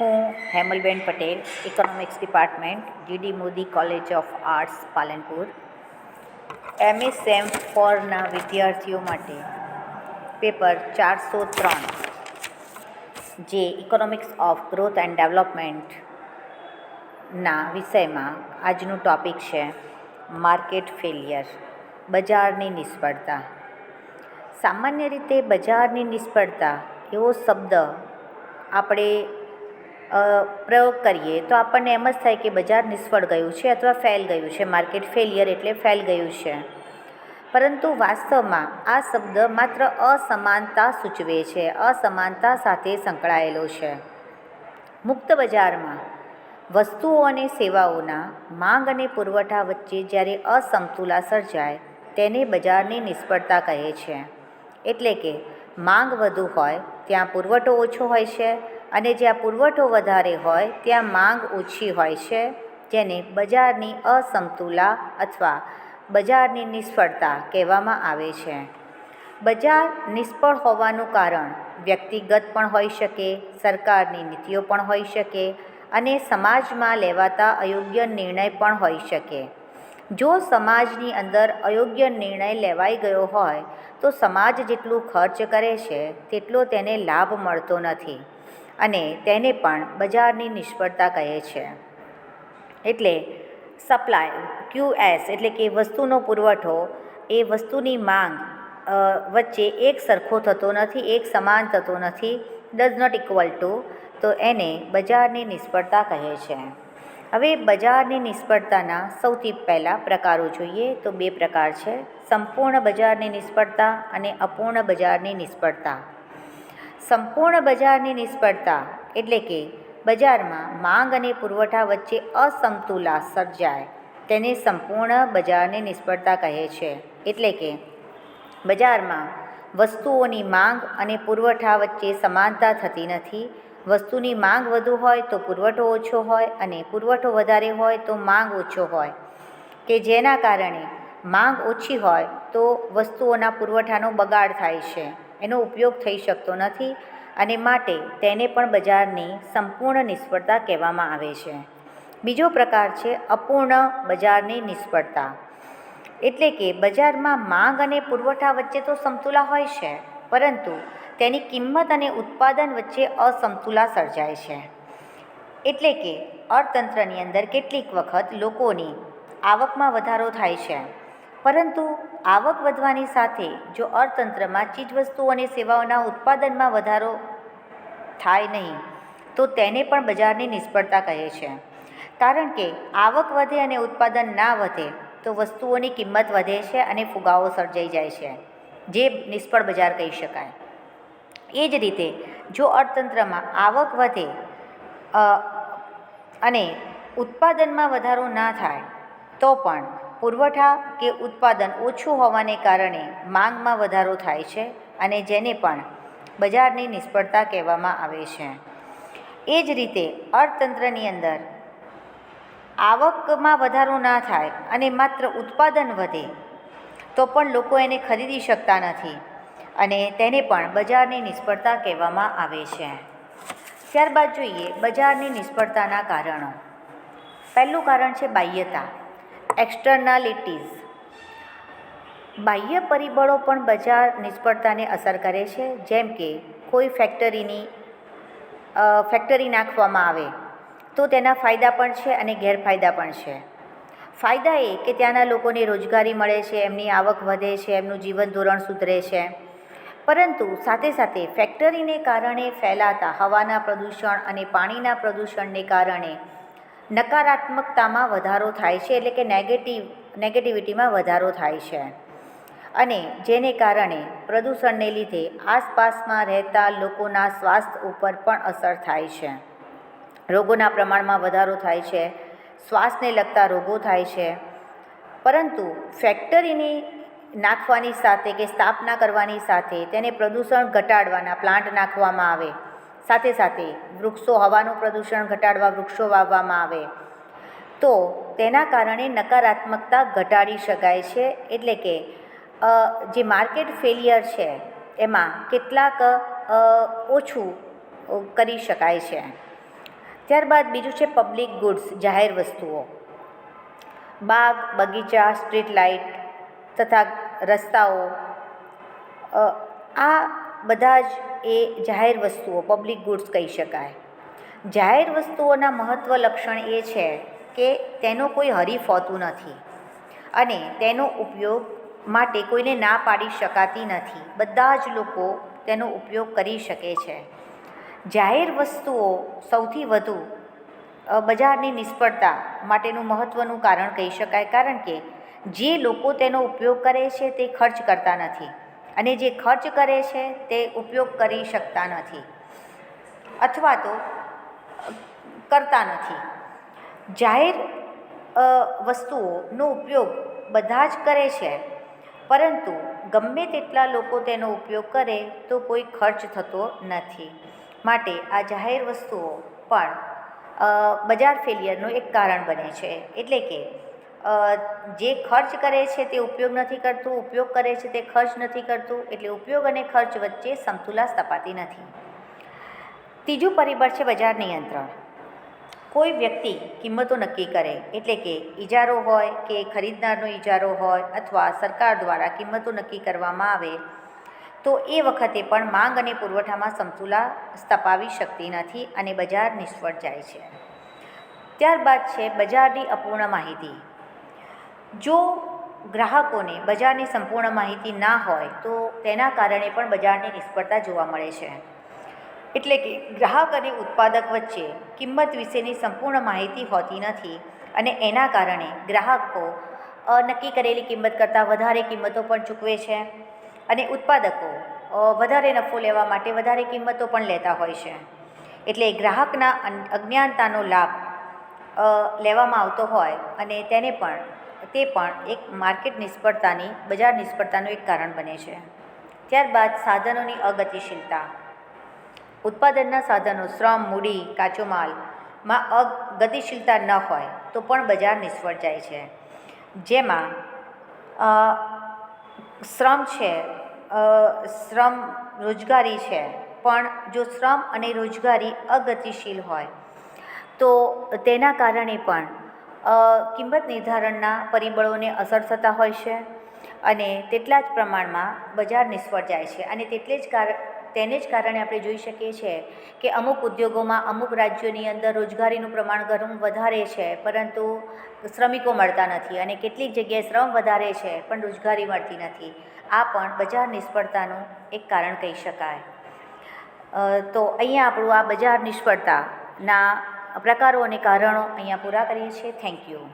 હું Hemalben Patel economics department GD Modi college of arts Palanpur. MA sem ફોરના વિદ્યાર્થીઓ માટે paper ચારસો ત્રણ, જે ઇકોનોમિક્સ ઓફ ગ્રોથ એન્ડ ડેવલપમેન્ટના વિષયમાં આજનું ટોપિક છે માર્કેટ ફેલિયર બજારની નિષ્ફળતા. સામાન્ય રીતે બજારની નિષ્ફળતા એવો શબ્દ આપણે પ્રયોગ કરીએ, તો આપણને એમ જ થાય કે બજાર નિષ્ફળ ગયું છે અથવા ફેલ ગયું છે, માર્કેટ ફેલિયર એટલે ફેલ ગયું છે. પરંતુ વાસ્તવમાં આ શબ્દ માત્ર અસમાનતા સૂચવે છે, અસમાનતા સાથે સંકળાયેલો છે. મુક્ત બજારમાં વસ્તુઓ અને સેવાઓના માંગ અને પુરવઠા વચ્ચે જ્યારે અસમતુલા સર્જાય, તેને બજારની નિષ્ફળતા કહે છે. એટલે કે માંગ વધુ હોય, ત્યાં પુરવઠો ઓછો હોય છે અને જ્યાં પુરવઠો વધારે હોય, ત્યાં માંગ ઓછી હોય છે, જેને બજારની અસમતુલા અથવા બજારની નિષ્ફળતા કહેવામાં આવે છે. બજાર નિષ્ફળ હોવાનું કારણ વ્યક્તિગત પણ હોઈ શકે, સરકારની નીતિઓ પણ હોઈ શકે અને સમાજમાં લેવાતા અયોગ્ય નિર્ણય પણ હોઈ શકે. જો સમાજની અંદર અયોગ્ય નિર્ણય લેવાઈ ગયો હોય, તો સમાજ જેટલું ખર્ચ કરે છે, તેટલો તેને લાભ મળતો નથી. અને તેને પણ બજારની નિષ્ફળતા કહે છે. એટલે સપ્લાય ક્યુ એસ એટલે કે વસ્તુનો પુરવઠો, એ વસ્તુની માંગ વચ્ચે એક સરખો થતો નથી, એક સમાન થતો નથી ડઝ નોટ ઇક્વલ ટુ તો એને બજારની નિષ્ફળતા કહે છે. હવે બજારની નિષ્ફળતાના સૌથી પહેલાં પ્રકારો જોઈએ, તો બે પ્રકાર છે. સંપૂર્ણ બજારની નિષ્ફળતા અને અપૂર્ણ બજારની નિષ્ફળતા. સંપૂર્ણ બજારની નિષ્ફળતા એટલે કે બજારમાં માંગ અને પુરવઠા વચ્ચે અસમતુલા સર્જાય તેને સંપૂર્ણ બજારની નિષ્ફળતા કહે છે. એટલે કે બજારમાં વસ્તુઓની માંગ અને પુરવઠા વચ્ચે સમાનતા થતી નથી. વસ્તુની માંગ વધુ હોય તો પુરવઠો ઓછો હોય અને પુરવઠો વધારે હોય તો માંગ ઓછો હોય. કે જેના કારણે માંગ ઓછી હોય તો વસ્તુઓના પુરવઠાનો બગાડ થાય છે. એનો ઉપયોગ થઈ શકતો નથી અને માટે તેને પણ બજારની સંપૂર્ણ નિષ્ફળતા કહેવામાં આવે છે. બીજો પ્રકાર છે અપૂર્ણ બજારની નિષ્ફળતા. એટલે કે બજારમાં માંગ અને પુરવઠા વચ્ચે તો સમતુલા હોય છે, પરંતુ તેની કિંમત અને ઉત્પાદન વચ્ચે અસમતુલા સર્જાય છે. એટલે કે અર્થતંત્રની અંદર કેટલીક વખત લોકોની આવકમાં વધારો થાય છે. પરંતુ આવક વધવાની સાથે જો અર્થતંત્રમાં ચીજવસ્તુઓ અને સેવાઓના ઉત્પાદનમાં વધારો થાય નહીં, તો તેને પણ બજારની નિષ્ફળતા કહે છે. કારણ કે આવક વધે અને ઉત્પાદન ના વધે, તો વસ્તુઓની કિંમત વધે છે અને ફુગાવો સર્જાઈ જાય છે, જે નિષ્ફળ બજાર કહી શકાય. એ જ રીતે, જો અર્થતંત્રમાં આવક વધે અને ઉત્પાદનમાં વધારો ના થાય, તો પણ પુરવઠા કે ઉત્પાદન ઓછું હોવાને કારણે માંગમાં વધારો થાય છે અને જેને પણ બજારની નિષ્ફળતા કહેવામાં આવે છે. એ જ રીતે અર્થતંત્રની અંદર આવકમાં વધારો ના થાય અને માત્ર ઉત્પાદન વધે તો પણ લોકો એને ખરીદી શકતા નથી અને તેને પણ બજારની નિષ્ફળતા કહેવામાં આવે છે. ત્યારબાદ જોઈએ બજારની નિષ્ફળતાના કારણો. પહેલું કારણ છે બાહ્યતા. એક્સટર્નાલિટીઝ બાહ્ય પરિબળો પણ બજાર નિષ્ફળતાને અસર કરે છે. જેમ કે કોઈ ફેક્ટરીની ફેક્ટરી નાખવામાં આવે, તો તેના ફાયદા પણ છે અને ગેરફાયદા પણ છે. ફાયદા એ કે ત્યાંના લોકોને રોજગારી મળે છે, એમની આવક વધે છે, એમનું જીવન ધોરણ સુધરે છે. પરંતુ સાથે સાથે ફેક્ટરીને કારણે ફેલાતા હવાના પ્રદૂષણ અને પાણીના પ્રદૂષણને કારણે નકારાત્મકતામાં વધારો થાય છે એટલે કે નેગેટિવ નેગેટિવિટીમાં વધારો થાય છે. અને જેને કારણે પ્રદૂષણને લીધે આસપાસમાં રહેતા લોકોના સ્વાસ્થ્ય ઉપર પણ અસર થાય છે. રોગોના પ્રમાણમાં વધારો થાય છે, શ્વાસને લગતા રોગો થાય છે. પરંતુ ફેક્ટરીની નાખવાની સાથે કે સ્થાપના કરવાની સાથે તેને પ્રદૂષણ ઘટાડવાના પ્લાન્ટ નાખવામાં આવે. સાથે સાથે વૃક્ષો હવાનું પ્રદૂષણ ઘટાડવા વૃક્ષો વાવવામાં આવે. તો તેના કારણે નકારાત્મકતા ઘટાડી શકાય છે એટલે કે જે માર્કેટ ફેલિયર છે, એમાં કેટલાક ઓછું કરી શકાય છે. ત્યારબાદ બીજું છે પબ્લિક ગુડ્સ, જાહેર વસ્તુઓ. બાગ, બગીચા, સ્ટ્રીટ લાઇટ તથા રસ્તાઓ. આ બધા જ એ જાહેર વસ્તુઓ પબ્લિક ગુડ્સ કહી શકાય. જાહેર વસ્તુઓના મહત્ત્વ લક્ષણ એ છે કે તેનો કોઈ હરીફ હોતું નથી અને તેનો ઉપયોગ માટે કોઈને ના પાડી શકાતી નથી. બધા જ લોકો તેનો ઉપયોગ કરી શકે છે. જાહેર વસ્તુઓ સૌથી વધુ બજારની નિષ્ફળતા માટેનું મહત્ત્વનું કારણ કહી શકાય. કારણ કે જે લોકો તેનો ઉપયોગ કરે છે તે ખર્ચ કરતા નથી. અને જે ખર્ચ કરે છે તે ઉપયોગ કરી શકતા નથી અથવા તો કરતા નથી. જાહેર વસ્તુઓનો ઉપયોગ બધા જ કરે છે, પરંતુ ગમે તેટલા લોકો તેનો ઉપયોગ કરે તો કોઈ ખર્ચ થતો નથી. માટે આ જાહેર વસ્તુઓ પણ બજાર ફેલિયરનું એક કારણ બને છે. એટલે કે જે ખર્ચ કરે છે તે ઉપયોગ નથી કરતું, ઉપયોગ કરે છે તે ખર્ચ નથી કરતું, એટલે ઉપયોગ અને ખર્ચ વચ્ચે સમતુલા સ્થપાતી નથી. ત્રીજું પરિબળ છે બજાર નિયંત્રણ. કોઈ વ્યક્તિ કિંમતો નક્કી કરે, એટલે કે ઇજારો હોય કે ખરીદનારનો ઇજારો હોય અથવા સરકાર દ્વારા કિંમતો નક્કી કરવામાં આવે, તો એ વખતે પણ માંગ અને પુરવઠામાં સમતુલા સ્થપાવી શકતી નથી અને બજાર નિષ્ફળ જાય છે. ત્યારબાદ છે બજારની અપૂર્ણ માહિતી. જો ગ્રાહકોને બજારની સંપૂર્ણ માહિતી ના હોય, તો તેના કારણે પણ બજારની નિષ્ફળતા જોવા મળે છે. એટલે કે ગ્રાહક અને ઉત્પાદક વચ્ચે કિંમત વિશેની સંપૂર્ણ માહિતી હોતી નથી અને એના કારણે ગ્રાહકો નક્કી કરેલી કિંમત કરતાં વધારે કિંમતો પણ ચૂકવે છે અને ઉત્પાદકો વધારે નફો લેવા માટે વધારે કિંમતો પણ લેતા હોય છે. એટલે ગ્રાહકના અજ્ઞાનતાનો લાભ લેવામાં આવતો હોય અને તેને પણ તે પણ એક માર્કેટ નિષ્ફળતાની, બજાર નિષ્ફળતાનું એક કારણ બને છે. ત્યારબાદ સાધનોની અગતિશીલતા. ઉત્પાદનના સાધનો, શ્રમ, મૂડી કાચો માલમાં અગતિશીલતા ન હોય તો પણ બજાર નિષ્ફળ જાય છે. જેમાં શ્રમ છે શ્રમ રોજગારી છે, પણ જો શ્રમ અને રોજગારી અગતિશીલ હોય, તો તેના કારણે પણ કિંમત નિર્ધારણના પરિબળોને અસર થતા હોય છે અને તેટલા જ પ્રમાણમાં બજાર નિષ્ફળ જાય છે. અને તેટલે જ કાર, તેને જ કારણે આપણે જોઈ શકીએ છીએ કે અમુક ઉદ્યોગોમાં અમુક રાજ્યોની અંદર રોજગારીનું પ્રમાણ ઘણું વધારે છે, પરંતુ શ્રમિકો મળતા નથી અને કેટલીક જગ્યાએ શ્રમ વધારે છે, પણ રોજગારી મળતી નથી. આ પણ બજાર નિષ્ફળતાનું એક કારણ કહી શકાય. તો અહીંયા આપણું આ બજાર નિષ્ફળતાના પ્રકારો અને કારણો અહીંયા પૂરા કરીએ છીએ. Thank you